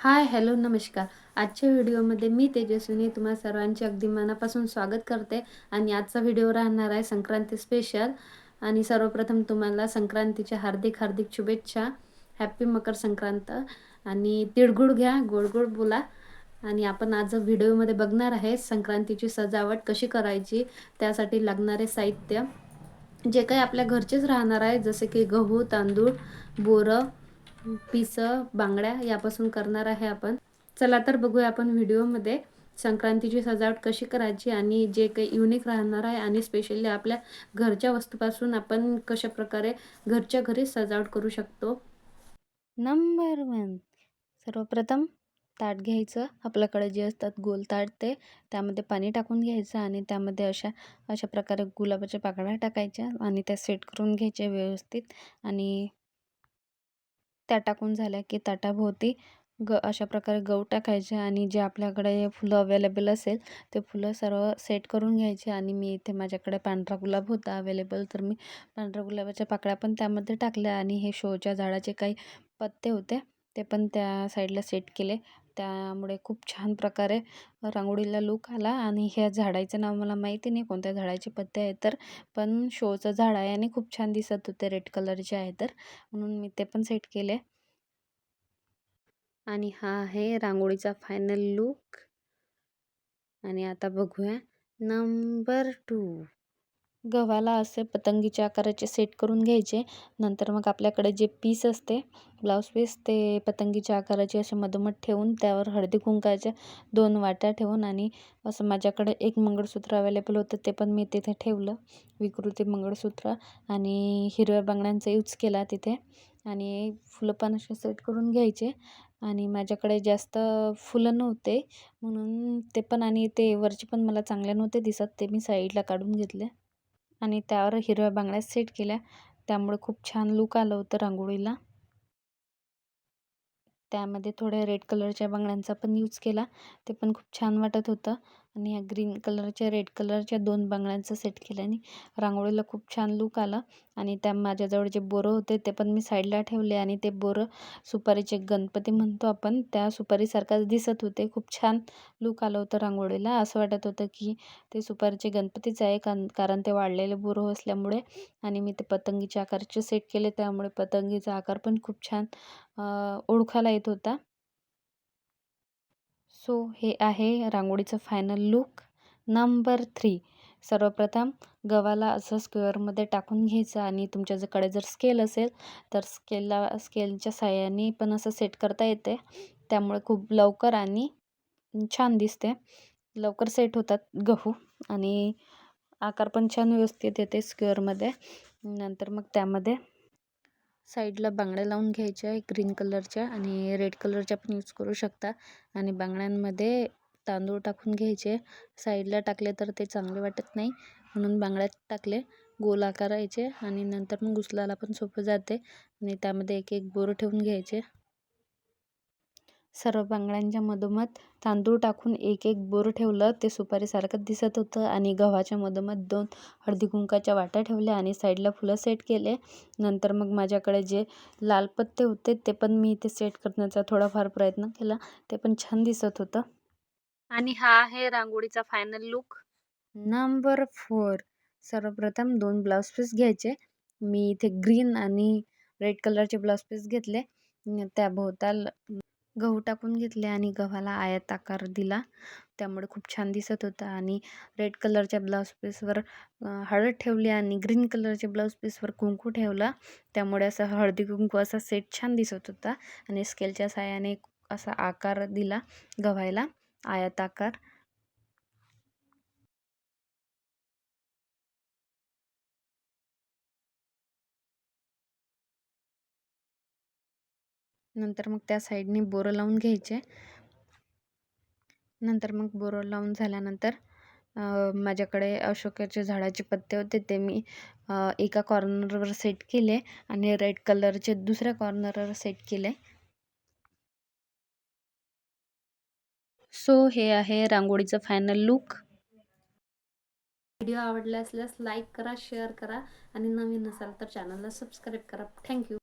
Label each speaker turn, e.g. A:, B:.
A: Hi hello नमस्कार. आजच्या व्हिडिओमध्ये मी तेजस्विनी तुम्हा सर्वांचे अगदी मनापासून स्वागत करते आणि आजचा व्हिडिओ राहणार आहे संक्रांती स्पेशल आणि सर्वप्रथम तुम्हाला संक्रांतीच्या हार्दिक हार्दिक शुभेच्छा. हॅप्पी मकर संक्रांत. आणि तिळगुळ घ्या गोड बोला. आणि आपण आज व्हिडिओमध्ये बघणार आहे संक्रांतीची सजावट कशी करायची त्यासाठी लागणारे साहित्य. जे काही आपल्या घरचेच राहणार आहे जसे की गहू तांदूळ बोरं पिस बांगड्या यापासून करणार आहे आपण. चला तर बघूया आपण व्हिडिओमध्ये संक्रांतीची सजावट कशी करायची आणि जे काही युनिक राहणार आहे आणि स्पेशली आपल्या घरच्या वस्तूपासून आपण कशा प्रकारे घरच्या घरी सजावट करू शकतो. Number one. सर्वप्रथम ताट घ्यायचं. आपल्याकडे जे असतात गोल ताट ते त्यामध्ये पाणी टाकून घ्यायचं आणि त्यामध्ये अशा अशा प्रकारे गुलाबाच्या पाकळ्या टाकायच्या आणि त्या सेट करून घ्यायच्या व्यवस्थित. आणि त्या टाकून झाल्या की ताटाभोवती ग अशा प्रकारे गहू टाकायचे आणि जे आपल्याकडे फुलं अवेलेबल असेल ते फुलं सर्व सेट करून घ्यायचे आणि मी इथे माझ्याकडे पांढरा गुलाब होता अवेलेबल तर मी पांढऱ्या गुलाबाच्या पाकळ्या पण त्यामध्ये टाकल्या आणि हे शोच्या झाडाचे काही पत्ते होते ते पण त्या साईडला सेट केले. त्यामुळे खूप छान प्रकारे रांगोळीला लूक आला आणि ह्या झाडाचं नाव मला माहिती नाही कोणत्या झाडाचे पत्ते आहेत तर पण शोचं झाड आहे आणि खूप छान दिसत होते रेड कलरचे आहे तर. म्हणून मी ते पण सेट केले. आणि हा आहे रांगोळीचा फायनल लूक आणि आता बघूया. नंबर टू गव्हाला असे पतंगीच्या आकाराचे सेट करून घ्यायचे. नंतर मग आपल्याकडे जे पीस असते ब्लाऊज पीस ते पतंगीच्या आकाराचे असे मधोमध ठेवून त्यावर हळदी कुंकाच्या दोन वाट्या ठेवून आणि असं माझ्याकडे एक मंगळसूत्र अवेलेबल होतं ते पण मी तिथे ठेवलं. विकृती मंगळसूत्र आणि हिरव्या बांगड्यांचा यूज केला तिथे. आणि फुलं पण असे सेट करून घ्यायचे. आणि माझ्याकडे जास्त फुलं नव्हते म्हणून ते पण आणि ते वरचे पण मला चांगले नव्हते दिसत ते मी साईडला काढून घेतले. आणि त्यावर हिरव्या बांगड्या सेट केल्या. त्यामुळे खूप छान लूक आलं होतं रांगोळीला. त्यामध्ये थोड्या रेड कलरच्या बांगड्यांचा पण यूज केला. ते पण खूप छान वाटत होतं. आणि ह्या ग्रीन कलरच्या रेड कलरच्या दोन बांगड्यांचा सेट केल्याने रांगोळीला खूप छान लूक आला. आणि त्या माझ्याजवळ जे बोरं होते ते पण मी साईडला ठेवले आणि ते बोरं सुपारीचे गणपती म्हणतो आपण त्या सुपारीसारखाच दिसत होते. खूप छान लूक आलं होतं रांगोळीला. असं वाटत होतं की ते सुपारीचे गणपतीच आहे कारण कारण ते वाढलेले बोरं असल्यामुळे आणि मी ते पतंगीच्या आकारचे सेट केले. त्यामुळे पतंगीचा आकार पण खूप छान ओळखायला येत होता. सो हे आहे रांगोळीचं फायनल लूक नंबर थ्री सर्वप्रथम गव्हाला असं स्क्वेअरमध्ये टाकून घ्यायचं आणि तुमच्याकडे जर स्केल असेल तर स्केलला स्केलच्या साह्याने पण असं सेट करता येते. त्यामुळे खूप लवकर आणि छान दिसते. लवकर सेट होतात गहू आणि आकार पण छान व्यवस्थित येते स्क्वेअरमध्ये नंतर मग त्यामध्ये साईडला बांगड्या लावून घ्यायच्या ग्रीन कलरच्या आणि रेड कलरच्या पण यूज करू शकता. आणि बांगड्यांमध्ये तांदूळ टाकून घ्यायचे. साईडला टाकले तर ते चांगले वाटत नाही म्हणून बांगड्यात टाकले. गोल आकारायचे आणि नंतर मग उचलायला पण सोपं जाते. आणि त्यामध्ये एक एक बोरं ठेवून घ्यायचे. सर्व बांगड्यांच्या मधोमध तांदूळ टाकून एक एक बोर ठेवलं. ते सुपारीसारखं दिसत होतं आणि गव्हाच्या मधोमध दोन हळदी कुंकाच्या वाट्या ठेवल्या आणि साईडला फुलं सेट केले. नंतर मग माझ्याकडे जे लाल पत्ते होते ते पण मी इथे सेट करण्याचा थोडाफार प्रयत्न केला. ते पण छान दिसत होतं. आणि हा आहे रांगोळीचा फायनल लुक नंबर फोर सर्वप्रथम दोन ब्लाऊज पीस घ्यायचे. मी इथे ग्रीन आणि रेड कलरचे ब्लाऊज पीस घेतले. त्या भोवताल गहू टाकून घेतले आणि गव्हाला आयत आकार दिला. त्यामुळे खूप छान दिसत होता आणि रेड कलरच्या ब्लाऊज पीसवर हळद ठेवली आणि ग्रीन कलरच्या ब्लाऊज पीसवर कुंकू ठेवला. त्यामुळे असं हळदी कुंकू असा सेट छान दिसत होता आणि स्केलच्या साह्याने असा आकार दिला गव्हायला आयत आकार. नंतर मग त्या साईडने बोरं लावून घ्यायचे. नंतर मग बोरं लावून झाल्यानंतर माझ्याकडे अशोकाच्या झाडाचे पत्ते होते ते मी एका कॉर्नरवर सेट केले आणि रेड कलरचे दुसऱ्या कॉर्नरवर सेट केले. सो हे आहे रांगोळीचं फायनल लुक. व्हिडिओ आवडला असल्यास लाईक करा शेअर करा आणि नवीन असाल तर चॅनलला सबस्क्राईब करा. थँक्यू.